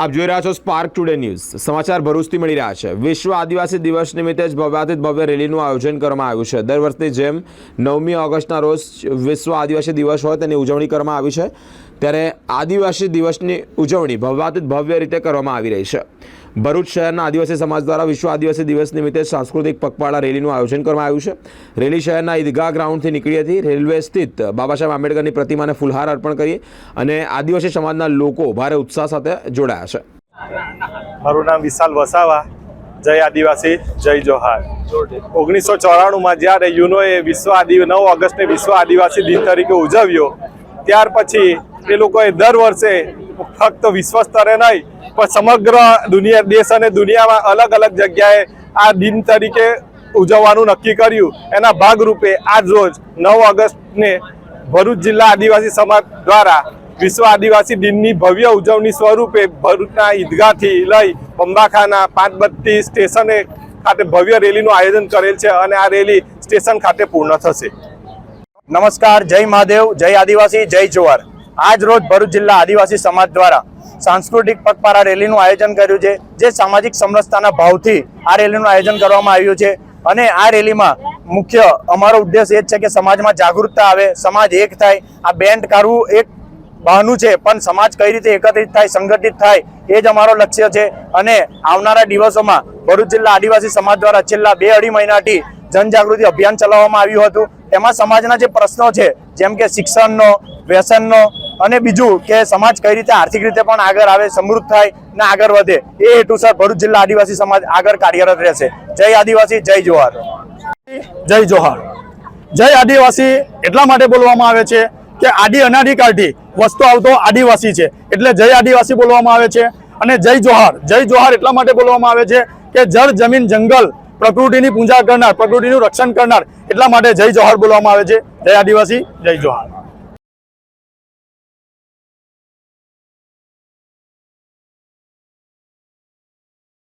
આપ જોઈ રહ્યા છો સ્પાર્ક ટુડે ન્યૂઝ સમાચાર ભરૂચથી મળી રહ્યા છે. વિશ્વ આદિવાસી દિવસ નિમિત્તે જ ભવ્યાતિત ભવ્ય રેલીનું આયોજન કરવામાં આવ્યું છે. દર વર્ષની જેમ નવમી ઓગસ્ટના રોજ વિશ્વ આદિવાસી દિવસ હોય તેની ઉજવણી કરવામાં આવી છે. ત્યારે આદિવાસી દિવસની ઉજવણી ભવ્યાતિત ભવ્ય રીતે કરવામાં આવી રહી છે. ભરૂચ શહેરના આદિવાસી સમાજ દ્વારા વિશ્વ આદિવાસી દિવસ નિમિત્તે સાંસ્કૃતિક પગપાળા રેલીનું આયોજન કરવામાં આવ્યું છે. રેલી શહેરના ઈદગાહ ગ્રાઉન્ડથી નીકળી હતી. રેલવે સ્થિત બાબા સાહેબ આંબેડકરની પ્રતિમાને ફૂલહાર અર્પણ કરી અને આદિવાસી સમાજના લોકો ભારે ઉત્સાહ સાથે જોડાયા છે. મારું નામ વિશાલ વસાવા. જય આદિવાસી, જય જોહાર. ઓગણીસો ચોરાણુંમાં જ્યારે યુનોએ વિશ્વ આદિ, નવ ઓગસ્ટે વિશ્વ આદિવાસી દિન તરીકે ઉજવ્યો, ત્યાર પછી એ લોકોએ દર વર્ષે ફક્ત વિશ્વ સ્તરે નહીં, પણ સમગ્ર દુનિયા દેશ અને દુનિયામાં અલગ અલગ જગ્યાએ આ દિન તરીકે ઉજવવાનું નક્કી કર્યું. એના ભાગરૂપે આજ રોજ નવ ઓગસ્ટને ભરૂચ જિલ્લા આદિવાસી સમાજ દ્વારા વિશ્વ આદિવાસી દિનની ભવ્ય ઉજવણી સ્વરૂપે ભરૂચના ઈદગાહથી લઈ પંબાખાના પાંચબત્તી સ્ટેશને ખાતે ભવ્ય રેલીનું આયોજન કરેલ છે અને આ રેલી સ્ટેશન ખાતે પૂર્ણ થશે. નમસ્કાર, જય મહાદેવ, જય આદિવાસી, જય જોવાર. આજ રોજ ભરૂચ જિલ્લા આદિવાસી સમાજ દ્વારા સાંસ્કૃતિક પગપારા રેલીનું આયોજન કર્યું છે, જે સામાજિક સમરસતાના ભાવથી આ રેલીનું આયોજન કરવામાં આવ્યું છે. અને આ રેલીમાં મુખ્ય અમારો ઉદ્દેશ એ જ છે કે સમાજમાં જાગૃતતા આવે, સમાજ એક થાય, આ બેન્ડ કાઢવું એક બહાનું છે, પણ સમાજ કઈ રીતે એકત્રિત થાય, સંગઠિત થાય, એ જ અમારો લક્ષ્ય છે. અને આવનારા દિવસોમાં ભરૂચ જિલ્લા આદિવાસી સમાજ દ્વારા છેલ્લા બે અઢી મહિનાથી જનજાગૃતિ અભિયાન ચલાવવામાં આવ્યું હતું. તેમાં સમાજના જે પ્રશ્નો છે, જેમ કે શિક્ષણનો, વ્યસનનો અને બીજું કે સમાજ કઈ રીતે આર્થિક રીતે પણ આગળ આવે, સમૃદ્ધ થાય ને આગળ વધે, એ હેતુસર ભરૂચ જિલ્લા આદિવાસી સમાજ આગળ કાર્યરત રહેશે. જય આદિવાસી, જય જોહાર. જય જોહાર. જય આદિવાસી એટલા માટે બોલવામાં આવે છે કે આદિ અનાદિકાળથી વસ્તુ આવતો આદિવાસી છે. એટલે જય આદિવાસી બોલવામાં આવે છે અને જય જોહાર. જય જોહાર એટલા માટે બોલવામાં આવે છે કે જળ, જમીન, જંગલ, પ્રકૃતિની પૂજા કરનાર, પ્રકૃતિનું રક્ષણ કરનાર એટલા માટે જય જોહાર બોલવામાં આવે છે. જય આદિવાસી, જય જોહાર.